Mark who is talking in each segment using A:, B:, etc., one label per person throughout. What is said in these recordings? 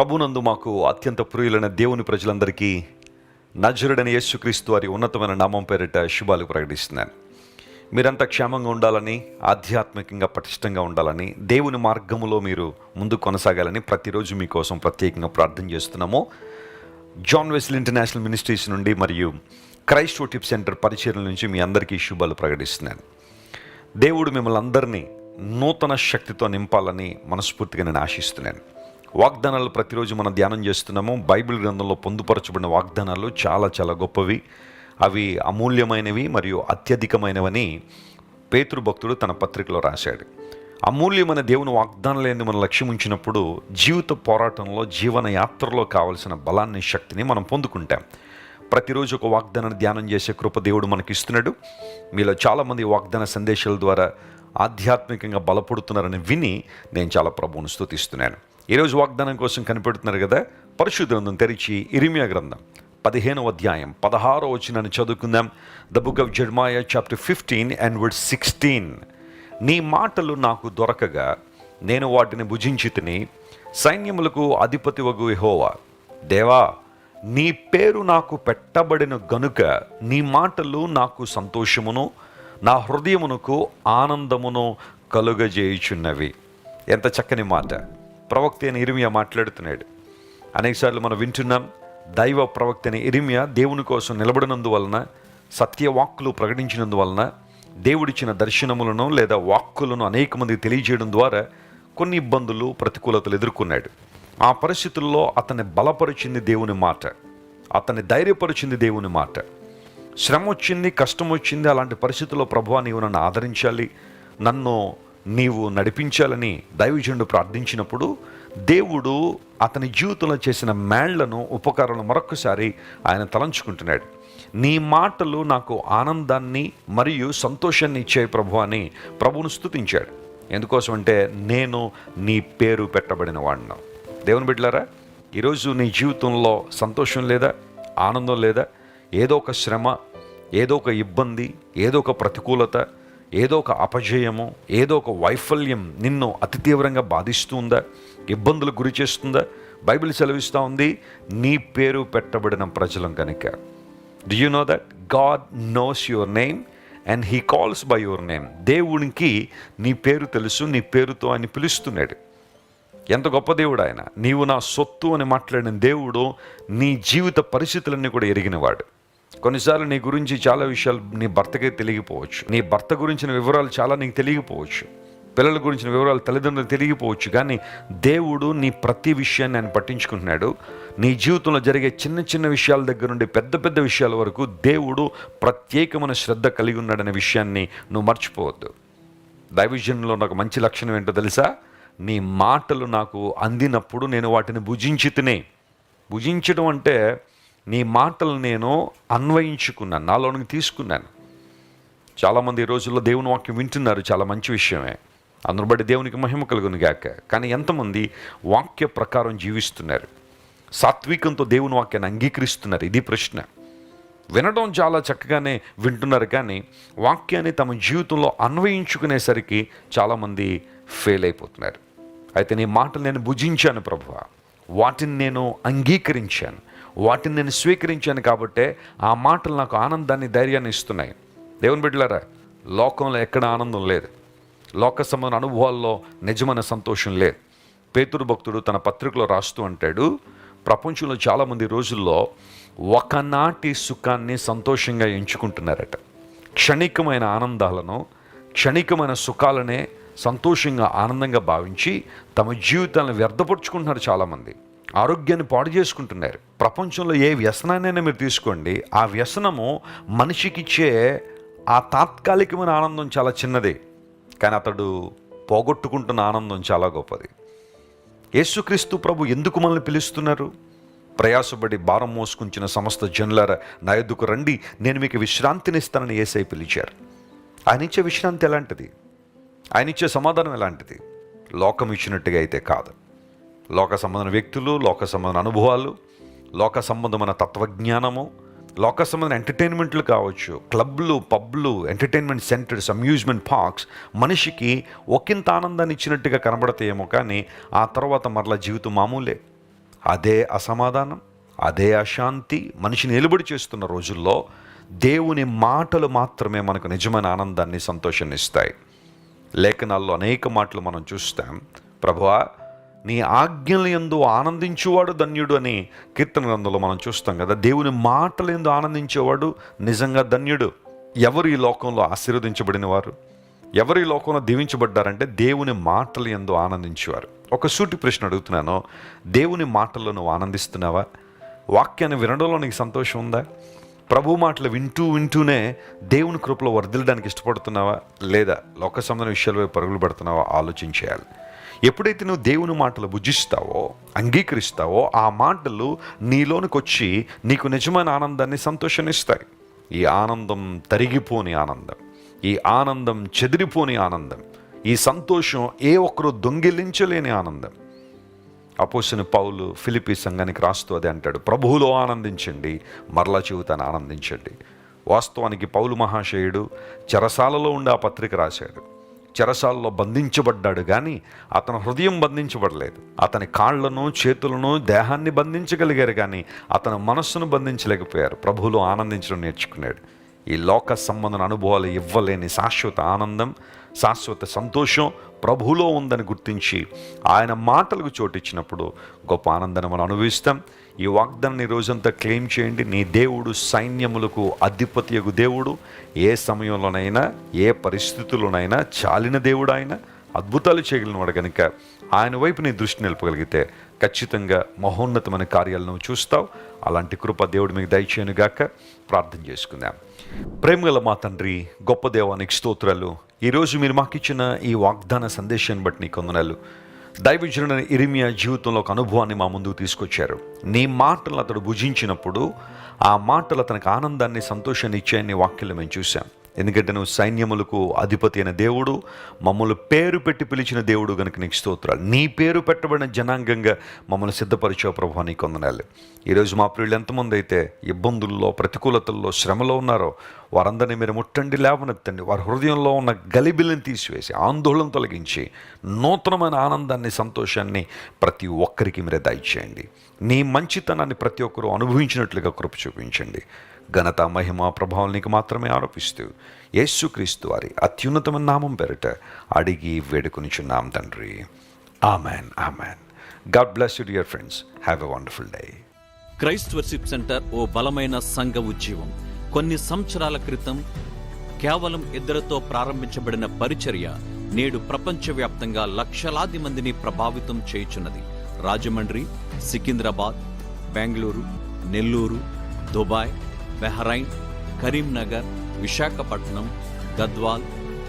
A: ప్రభునందు మాకు అత్యంత ప్రియులైన దేవుని ప్రజలందరికీ నజరుడని యేసుక్రీస్తు వారి ఉన్నతమైన నామం పేరిట శుభాలు ప్రకటిస్తున్నాను. మీరంతా క్షేమంగా ఉండాలని ఆధ్యాత్మికంగా పటిష్టంగా ఉండాలని దేవుని మార్గములో మీరు ముందు కొనసాగాలని ప్రతిరోజు మీకోసం ప్రత్యేకంగా ప్రార్థన చేస్తున్నాము. జాన్ వెస్ల్ ఇంటర్నేషనల్ మినిస్ట్రీస్ నుండి మరియు క్రైస్ట్ టిప్ సెంటర్ పరిచయం నుంచి మీ అందరికీ శుభాలు ప్రకటిస్తున్నాను. దేవుడు మిమ్మల్ని అందరినీ నూతన శక్తితో నింపాలని మనస్ఫూర్తిగా నేను ఆశిస్తున్నాను. వాగ్దానాలు ప్రతిరోజు మనం ధ్యానం చేస్తున్నాము. బైబిల్ గ్రంథంలో పొందుపరచబడిన వాగ్దానాలు చాలా చాలా గొప్పవి. అవి అమూల్యమైనవి మరియు అత్యధికమైనవని పేతృ భక్తుడు తన పత్రికలో రాశాడు. అమూల్యమైన దేవుని వాగ్దానాలని మనం లక్ష్యం ఉంచినప్పుడు జీవిత పోరాటంలో జీవన యాత్రలో కావలసిన బలాన్ని శక్తిని మనం పొందుకుంటాం. ప్రతిరోజు ఒక వాగ్దానాన్ని ధ్యానం చేసే కృప దేవుడు మనకి ఇస్తున్నాడు. మీలో చాలామంది వాగ్దాన సందేశాల ద్వారా ఆధ్యాత్మికంగా బలపడుతున్నారని విని నేను చాలా ప్రభువును స్థుతిస్తున్నాను ఈరోజు వాగ్దానం కోసం కనిపెడుతున్నారు కదా పరిశుద్ధ గ్రంథం తెరిచి ఇరిమియా గ్రంథం పదిహేనవ అధ్యాయం పదహారో వచ్చినని చదువుకుందాం. The book of జడ్మాయ chapter fifteen and word sixteen నీ మాటలు నాకు దొరకగా నేను వాటిని భుజించి తిని సైన్యములకు అధిపతి వగు హోవా దేవా నీ పేరు నాకు పెట్టబడిన గనుక నీ మాటలు నాకు సంతోషమును నా హృదయమునకు ఆనందమును కలుగజేయుచున్నవి. ఎంత చక్కని మాట. ప్రవక్త అయిన ఇరిమియా మాట్లాడుతున్నాడు. అనేకసార్లు మనం వింటున్నాం దైవ ప్రవక్త అయిన ఇరిమియా దేవుని కోసం నిలబడినందువలన సత్యవాక్కులు ప్రకటించినందువలన దేవుడిచ్చిన దర్శనములను లేదా వాక్కులను అనేక మందికి తెలియజేయడం ద్వారా కొన్ని ఇబ్బందులు ప్రతికూలతలు ఎదుర్కొన్నాడు. ఆ పరిస్థితుల్లో అతన్ని బలపరిచింది దేవుని మాట. అతన్ని ధైర్యపరిచింది దేవుని మాట. శ్రమ వచ్చింది కష్టం వచ్చింది అలాంటి పరిస్థితుల్లో ప్రభువా నీవు నన్ను ఆదరించాలి. నన్ను నీవు నడిపించాలని దైవజనుడు ప్రార్థించినప్పుడు దేవుడు అతని జీవితంలో చేసిన మేళ్ళను ఉపకారాలను మరొకసారి ఆయన తలంచుకుంటున్నాడు. నీ మాటలు నాకు ఆనందాన్ని మరియు సంతోషాన్ని ఇచ్చే ప్రభు అని ప్రభువును స్తుతించాడు. ఎందుకోసం అంటే నేను నీ పేరు పెట్టబడిన వాడిను. దేవుని బిడ్డలారా ఈరోజు నీ జీవితంలో సంతోషం లేదా ఆనందం లేదా ఏదో ఒక శ్రమ ఏదో ఒక ఇబ్బంది ఏదో ఒక ప్రతికూలత ఏదో ఒక అపజయము ఏదో ఒక వైఫల్యం నిన్ను అతి తీవ్రంగా బాధిస్తుందా? ఇబ్బందులు గురి చేస్తుందా? బైబిల్ సెలవిస్తూ ఉంది నీ పేరు పెట్టబడిన ప్రజలం కనుక do you know that God knows your name and he calls by your name దేవునికి నీ పేరు తెలుసు నీ పేరుతో ఆయన పిలుస్తున్నాడు. ఎంత గొప్ప దేవుడు ఆయన. నీవు నా సొత్తు అని మాట్లాడిన దేవుడు నీ జీవిత పరిస్థితులన్నీ కూడా ఎరిగినవాడు. కొన్నిసార్లు నీ గురించి చాలా విషయాలు నీ భర్తకే తెలియకపోవచ్చు. నీ భర్త గురించిన వివరాలు చాలా నీకు తెలియకపోవచ్చు. పిల్లల గురించిన వివరాలు తల్లిదండ్రులు తెలియకపోవచ్చు. కానీ దేవుడు నీ ప్రతి విషయాన్ని ఆయన పట్టించుకుంటున్నాడు. నీ జీవితంలో జరిగే చిన్న చిన్న విషయాల దగ్గర నుండి పెద్ద పెద్ద విషయాల వరకు దేవుడు ప్రత్యేకమైన శ్రద్ధ కలిగి ఉన్నాడనే విషయాన్ని నువ్వు మర్చిపోవద్దు. దైవజన్లో నాకు మంచి లక్షణం ఏంటో తెలుసా? నీ మాటలు నాకు అందినప్పుడు నేను వాటిని భుజించి తినే. భుజించడం అంటే నీ మాటలు నేను అన్వయించుకున్నాను నాలోనికి తీసుకున్నాను. చాలామంది ఈ రోజుల్లో దేవుని వాక్యం వింటున్నారు చాలా మంచి విషయమే. అందును బట్టి దేవునికి మహిమ కలుగును గాక. కానీ ఎంతమంది వాక్య ప్రకారం జీవిస్తున్నారు? సాత్వికంతో దేవుని వాక్యాన్ని అంగీకరిస్తున్నారు? ఇది ప్రశ్న. వినడం చాలా చక్కగానే వింటున్నారు కానీ వాక్యాన్ని తమ జీవితంలో అన్వయించుకునేసరికి చాలామంది ఫెయిల్ అయిపోతున్నారు. అయితే నీ మాటలు నేను భుజించాను ప్రభువ వాటిని నేను అంగీకరించాను. వాటిని నేను స్వీకరించాను కాబట్టే ఆ మాటలు నాకు ఆనందాన్ని ధైర్యాన్ని ఇస్తున్నాయి. దేవుని బిడ్డలారా లోకంలో ఎక్కడ ఆనందం లేదు. లోక సంబంధ అనుభవాల్లో నిజమైన సంతోషం లేదు. పేతురు భక్తుడు తన పత్రికలో రాస్తూ అంటాడు ప్రపంచంలో చాలామంది రోజుల్లో ఒకనాటి సుఖాన్ని సంతోషంగా ఎంచుకుంటున్నారట. క్షణికమైన ఆనందాలను క్షణికమైన సుఖాలనే సంతోషంగా ఆనందంగా భావించి తమ జీవితాలను వ్యర్థపరుచుకుంటున్నారు చాలామంది. ఆరోగ్యాన్ని పాడు చేసుకుంటున్నారు. ప్రపంచంలో ఏ వ్యసనాన్నైనా మీరు తీసుకోండి. ఆ వ్యసనము మనిషికిచ్చే ఆ తాత్కాలికమైన ఆనందం చాలా చిన్నదే. కానీ అతడు పోగొట్టుకుంటున్న ఆనందం చాలా గొప్పది. యేసుక్రీస్తు ప్రభు ఎందుకు మనల్ని పిలుస్తున్నారు? ప్రయాసపడి భారం మోసుకుంచిన సమస్త జనులార నా ఎద్దుకు రండి. నేను మీకు విశ్రాంతినిస్తానని ఏసై పిలిచారు. ఆయన ఇచ్చే విశ్రాంతి ఎలాంటిది? ఆయన ఇచ్చే సమాధానం ఎలాంటిది? లోకం ఇచ్చినట్టుగా అయితే కాదు. లోక సంబంధమైన వ్యక్తులు లోక సంబంధమైన అనుభవాలు లోక సంబంధమైన తత్వజ్ఞానము లోక సంబంధమైన ఎంటర్టైన్మెంట్లు కావచ్చు క్లబ్లు పబ్లు ఎంటర్టైన్మెంట్ సెంటర్స్ అమ్యూజ్మెంట్ పార్క్స్ మనిషికి ఒకంత ఆనందాన్ని ఇచ్చినట్టుగా కనబడతాయేమో కానీ ఆ తర్వాత మరలా జీవితం మామూలే. అదే అసమాధానం అదే అశాంతి మనిషిని నిలబడి చేస్తున్న రోజుల్లో దేవుని మాటలు మాత్రమే మనకు నిజమైన ఆనందాన్ని సంతోషాన్ని ఇస్తాయి. లేఖనాల్లో అనేక మాటలు మనం చూస్తాం. ప్రభువా నీ ఆజ్ఞల ఎందు ఆనందించేవాడు ధన్యుడు అని కీర్తన గ్రంథంలో మనం చూస్తాం కదా. దేవుని మాటల ఎందు ఆనందించేవాడు నిజంగా ధన్యుడు. ఎవరు ఈ లోకంలో ఆశీర్వదించబడిన వారు? ఎవరు ఈ లోకంలో దీవించబడ్డారంటే దేవుని మాటలు ఎందు ఆనందించేవారు. ఒక సూటి ప్రశ్న అడుగుతున్నాను. దేవుని మాటల్లో నువ్వు ఆనందిస్తున్నావా? వాక్యాన్ని వినడంలో నీకు సంతోషం ఉందా? ప్రభు మాటలు వింటూ వింటూనే దేవుని కృపలో వర్దిల్లడానికి ఇష్టపడుతున్నావా లేదా లోక సంబంధ విషయాలపై పరుగులు పెడుతున్నావా ఆలోచించేయాలి ఎప్పుడైతే నువ్వు దేవుని మాటలు భుజిస్తావో అంగీకరిస్తావో ఆ మాటలు నీలోనికి వచ్చి నీకు నిజమైన ఆనందాన్ని సంతోషాన్ని ఇస్తాయి ఈ ఆనందం తరిగిపోని ఆనందం ఈ ఆనందం చెదిరిపోని ఆనందం ఈ సంతోషం ఏ ఒక్కరూ దొంగిలించలేని ఆనందం. అపోసిన పౌలు ఫిలిపి సంఘానికి రాస్తూ అది అంటాడు ప్రభువులో ఆనందించండి మరలా చెబుతాను ఆనందించండి. వాస్తవానికి పౌలు మహాశయుడు చెరసాలలో ఉండి ఆ పత్రిక రాశాడు. చెరసాలలో బంధించబడ్డాడు కానీ అతని హృదయం బంధించబడలేదు. అతని కాళ్ళను చేతులను దేహాన్ని బంధించగలిగారు కానీ అతని మనస్సును బంధించలేకపోయారు. ప్రభువులో ఆనందించడం నేర్చుకున్నాడు. ఈ లోక సంబంధన అనుభవాలు ఇవ్వలేని శాశ్వత ఆనందం శాశ్వత సంతోషం ప్రభులో ఉందని గుర్తించి ఆయన మాటలకు చోటిచ్చినప్పుడు గొప్ప ఆనందాన్ని మనం అనుభవిస్తాం. ఈ వాగ్దాన్ని రోజంతా క్లెయిమ్ చేయండి. నీ దేవుడు సైన్యములకు అధిపతియకు దేవుడు. ఏ సమయంలోనైనా ఏ పరిస్థితుల్లోనైనా చాలిన దేవుడు ఆయన. అద్భుతాలు చేయగలిగినవాడు కనుక ఆయన వైపు నీ దృష్టి నిలపగలిగితే ఖచ్చితంగా మహోన్నతమైన కార్యాలను నువ్వు చూస్తావు. అలాంటి కృప దేవుడు మీకు దయచేయను గాక. ప్రార్థన చేసుకుందాం. ప్రేమగల మా తండ్రి గొప్ప దేవానికి స్తోత్రాలు. ఈరోజు మీరు మాకు ఇచ్చిన ఈ వాగ్దాన సందేశాన్ని బట్టి నీ కొందనాలు. దైవజనుడైన ఇరిమియా జీవితంలో ఒక అనుభవాన్ని మా ముందుకు తీసుకొచ్చారు. నీ మాటలు అతడు భుజించినప్పుడు ఆ మాటలు అతనికి ఆనందాన్ని సంతోషాన్ని ఇచ్చాయని వాక్యలు మేము చూసాం ఎందుకంటే నువ్వు సైన్యములకు అధిపతి అయిన దేవుడు మమ్మల్ని పేరు పెట్టి పిలిచిన దేవుడు కనుక నీకు స్తోత్రాలు. నీ పేరు పెట్టబడిన జనాంగంగా మమ్మల్ని సిద్ధపరిచో ప్రభు నీకు కొందనాలి. ఈరోజు మా ప్రియులు ఎంతమంది అయితే ఇబ్బందుల్లో ప్రతికూలతల్లో శ్రమలో ఉన్నారో వారందరినీ మీరు ముట్టండి లేవనెత్తండి. వారి హృదయంలో ఉన్న గలిబిలను తీసివేసి ఆందోళన తొలగించి నూతనమైన ఆనందాన్ని సంతోషాన్ని ప్రతి ఒక్కరికి మీరే దయచేయండి. నీ మంచితనాన్ని ప్రతి ఒక్కరూ అనుభవించినట్లుగా కృప చూపించండి. ఘనత మహిమ ప్రభావానికి మాత్రమే ఆరోపిస్తూ యేసుక్రీస్తు వారి అత్యున్నతమైన నామం పేరిట అడిగి వేడుకొనిచున్నాం తండ్రి. Amen amen. God bless you dear friends have a wonderful day
B: Christ worship centre ఓ బలమైన సంఘ ఉద్యమం కొన్ని సంవత్సరాల క్రితం కేవలం ఇద్దరితో ప్రారంభించబడిన పరిచర్య నేడు ప్రపంచవ్యాప్తంగా లక్షలాది మందిని ప్రభావితం చేయుచున్నది. రాజమండ్రి సికింద్రాబాద్ బెంగళూరు నెల్లూరు దుబాయ్ బెహ్రైన్ కరీంనగర్ విశాఖపట్నం గద్వాల్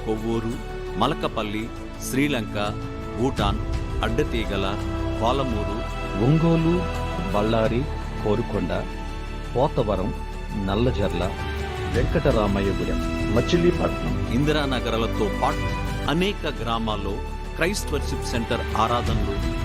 B: కొవ్వూరు మలకపల్లి శ్రీలంక భూటాన్ అడ్డతీగల పాలమూరు
C: ఒంగోలు బళ్ళారి కోరుకొండ పోతవరం నల్లజర్ల వెంకటరామయ్యగూడెం మచిలీపట్నం
B: ఇందిరానగరాలతో పాటు అనేక గ్రామాల్లో క్రైస్ట్ వర్షిప్ సెంటర్ ఆరాధనలు